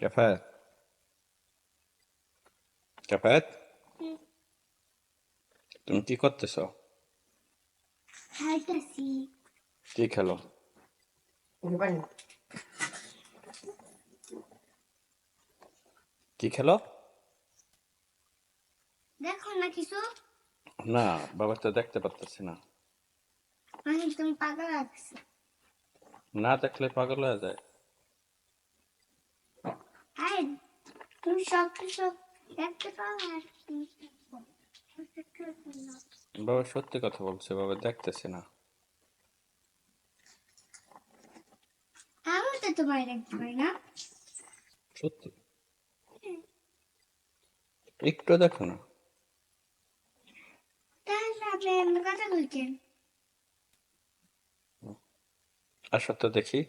كفاءات كفاءات হুম। তুমি কি করতেছ খাইতেছি কি খেলো কি খেলো দেখো না কিছু না বাবা তো দেখতে পারতেছি না মানে তুমি পাগল লাগছে না দেখলে পাগল হয়ে যায়। বাবা সত্যি কথা বলছে বাবা দেখতেছি না। আমি তো তোমার দেখতে পাই না। সত্যি? একটু দেখো না। তাহলে আপনি কথা বলছেন? আসো তো দেখি।